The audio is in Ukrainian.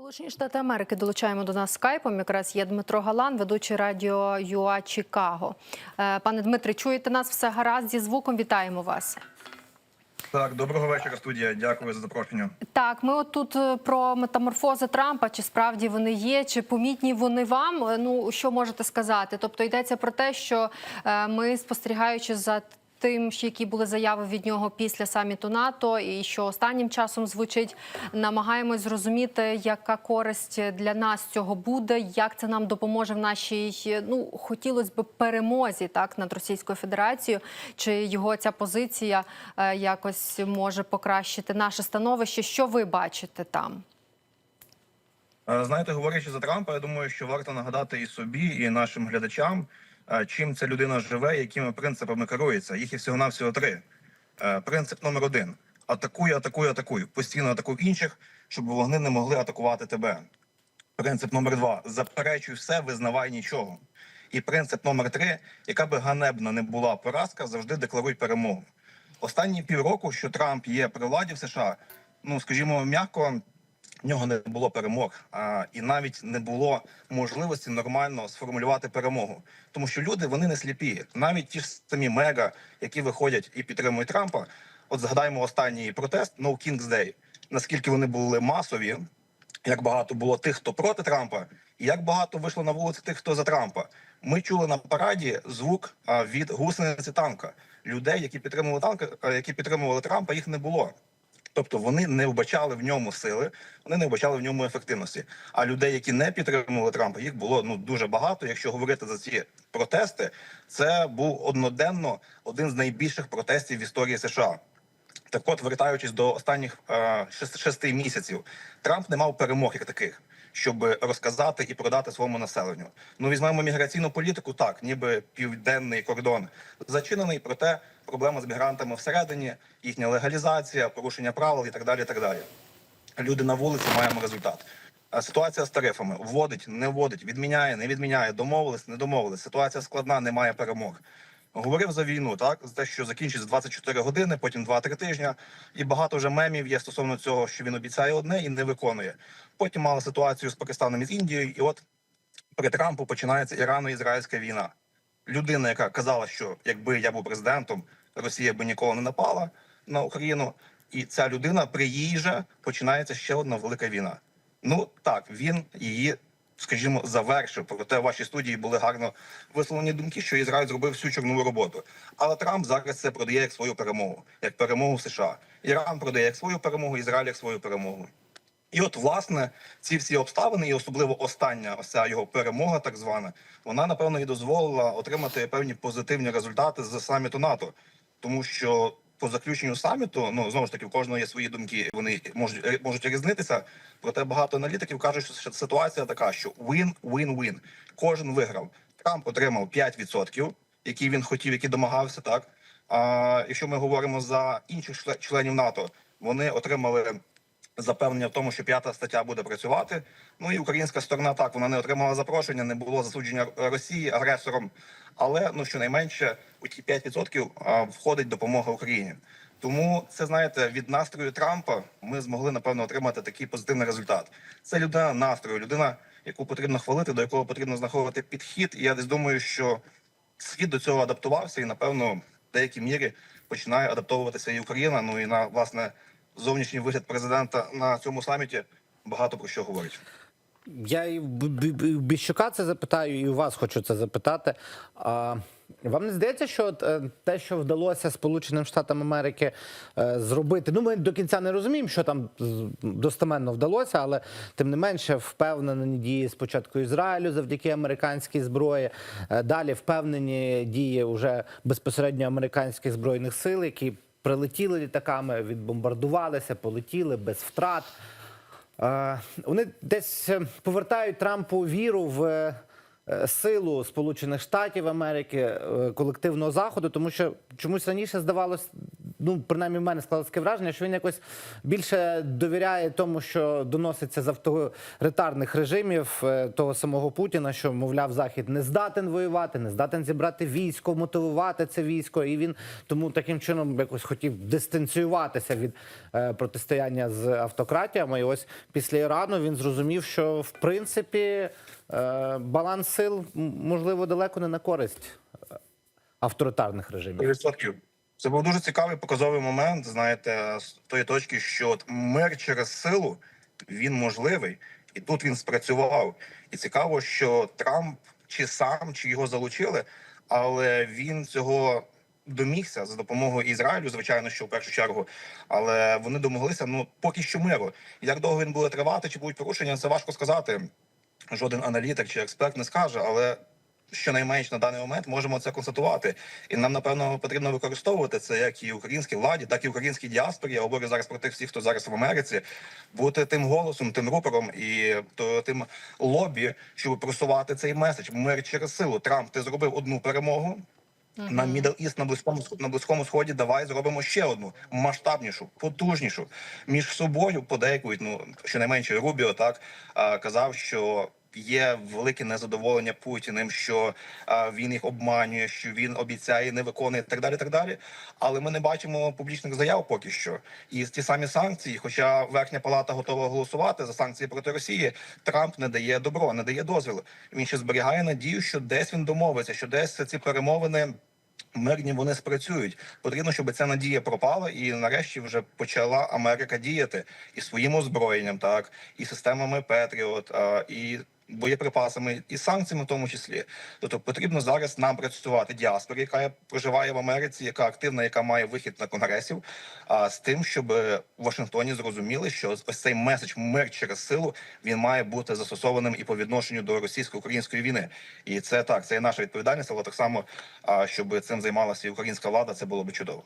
Сполучені Штати Америки долучаємо до нас скайпом. Якраз є Дмитро Галан, ведучий радіо ЮА Чикаго. Е, Пане Дмитре, чуєте нас все гаразд зі звуком? Вітаємо вас. Так, доброго вечора, студія. Дякую за запрошення. Так, ми от тут е, про метаморфози Трампа. Чи справді вони є, чи помітні вони вам? Е, Ну що можете сказати? Тобто йдеться про те, що ми спостерігаючи за тим, які були заяви від нього після саміту НАТО, і що останнім часом звучить, намагаємось зрозуміти, яка користь для нас цього буде, як це нам допоможе в нашій ну хотілося б перемозі так над Російською Федерацією, чи його ця позиція е, якось може покращити наше становище. Що ви бачите там? Е, Знаєте, говорячи за Трампа, я думаю, що варто нагадати і собі, і нашим глядачам, чим ця людина живе, якими принципами керується. Їх є всього навсього три. Е, Принцип номер один: атакуй, атакуй, атакуй. Постійно атакуй інших, щоб вони не могли атакувати тебе. Принцип номер два: заперечуй все, визнавай нічого. І принцип номер три: яка би ганебна не була поразка, завжди декларуй перемогу. Останні півроку, що Трамп є при владі в США, ну скажімо, м'яко. В нього не було перемог, а і навіть не було можливості нормально сформулювати перемогу, тому що люди вони не сліпі. Навіть ті ж самі мега, які виходять і підтримують Трампа. От згадаємо останній протест No King's Day, наскільки вони були масові, як багато було тих, хто проти Трампа, і як багато вийшло на вулиці тих, хто за Трампа. Ми чули на параді звук від гусениці танка. Людей, які підтримували танка, які підтримували Трампа, їх не було. Тобто вони не вбачали в ньому сили, вони не вбачали в ньому ефективності. А людей, які не підтримували Трампа, їх було ну дуже багато. Якщо говорити за ці протести, це був одноденно один з найбільших протестів в історії США. Так от, вертаючись до останніх е, шести, місяців, Трамп не мав перемог як таких, щоб розказати і продати своєму населенню. Ну візьмемо міграційну політику, так ніби південний кордон зачинений, проте проблема з мігрантами всередині, їхня легалізація, порушення правил і так далі. Так далі. Люди на вулиці маємо результат. А Ситуація з тарифами вводить, не вводить, відміняє, не відміняє, домовились, не домовились. Ситуація складна, немає перемог. Говорив за війну, так за те, що закінчиться 24 години, потім 2-3 тижні. І багато вже мемів є стосовно цього, що він обіцяє одне і не виконує. Потім мали ситуацію з Пакистаном і з Індією, і от при Трампу починається ірано-ізраїльська війна. Людина, яка казала, що якби я був президентом, Росія би ніколи не напала на Україну. І ця людина при їй же починається ще одна велика війна. Ну так, він її, скажімо, завершив. Проте в вашій студії були гарно висловлені думки, що Ізраїль зробив всю чорнову роботу. Але Трамп зараз це продає як свою перемогу, як перемогу США. Іран продає як свою перемогу, Ізраїль як свою перемогу. І от, власне, ці всі обставини, і особливо остання ось його перемога, так звана, вона напевно і дозволила отримати певні позитивні результати з саміту НАТО, тому що по заключенню саміту, ну знову ж таки, в кожного є свої думки, вони можуть можуть різнитися. Проте багато аналітиків кажуть, що ситуація така, що win-win-win. Кожен виграв. Трамп отримав 5%, які він хотів, які домагався. Так а якщо ми говоримо за інших чле- членів НАТО, вони отримали запевнення в тому, що п'ята стаття буде працювати. Ну і українська сторона так вона не отримала запрошення, не було засудження Росії агресором. Але ну щонайменше у ті 5% а, входить допомога Україні. Тому це знаєте від настрою Трампа. Ми змогли напевно отримати такий позитивний результат. Це людина настрою, людина, яку потрібно хвалити, до якого потрібно знаходити підхід. І я десь думаю, що світ до цього адаптувався, і напевно в деякій мірі починає адаптовуватися і Україна. Ну і на власне зовнішній вигляд президента на цьому саміті багато про що говорить. Я і Біщука це запитаю, і у вас хочу це запитати. А, вам не здається, що е, те, що вдалося Сполученим Штатам Америки е, зробити, ну ми до кінця не розуміємо, що там достеменно вдалося, але тим не менше впевнені дії спочатку Ізраїлю завдяки американській зброї. е, Далі впевнені дії уже безпосередньо американських збройних сил, які прилетіли літаками, відбомбардувалися, полетіли без втрат. Е, Вони десь е, повертають Трампу віру в е, силу Сполучених Штатів Америки, колективного заходу, тому що чомусь раніше здавалось ну принаймні в мене склалось враження, що він якось більше довіряє тому, що доноситься з авторитарних режимів е, того самого Путіна, що мовляв, захід не здатен воювати, не здатен зібрати військо, мотивувати це військо, і він тому таким чином якось хотів дистанціюватися від е, протистояння з автократіями. І ось після Ірану він зрозумів, що в принципі е, баланс сил можливо далеко не на користь авторитарних режимів. 100%. Це був дуже цікавий показовий момент. Знаєте, з тої точки, що мир через силу він можливий, і тут він спрацював. І цікаво, що Трамп чи сам, чи його залучили, але він цього домігся за допомогою Ізраїлю, звичайно, що в першу чергу. Але вони домоглися ну поки що миру. Як довго він буде тривати, чи будуть порушення, це важко сказати. Жоден аналітик чи експерт не скаже, але щонайменш на даний момент можемо це констатувати. І нам напевно потрібно використовувати це як і українській владі, так і українській діаспорі. Я говорю зараз про тих всіх, хто зараз в Америці, бути тим голосом, тим рупором і то тим лобі, щоб просувати цей меседж. Мир через силу. Трамп, ти зробив одну перемогу. На Middle East, на близькому на близькому сході давай зробимо ще одну масштабнішу, потужнішу між собою подейкують. Ну щонайменше Рубіо так казав, що є велике незадоволення Путіним, що а, він їх обманює, що він обіцяє, не виконує так далі. Так далі. Але ми не бачимо публічних заяв поки що. І ті самі санкції, хоча верхня палата готова голосувати за санкції проти Росії, Трамп не дає добро, не дає дозвіл. Він ще зберігає надію, що десь він домовиться, що десь ці перемовини. Мирні вони спрацюють. Потрібно, щоб ця надія пропала, і нарешті вже почала Америка діяти і своїм озброєнням, так і системами Петріот, і боєприпасами, і санкціями, в тому числі. Тобто потрібно зараз нам працювати діаспорі, яка проживає в Америці, яка активна, яка має вихід на конгресів, а з тим, щоб в Вашингтоні зрозуміли, що ось цей меседж мир через силу він має бути застосованим і по відношенню до російсько-української війни. І це так, це є наша відповідальність, але так само, щоб цим займалася і українська влада, це було би чудово.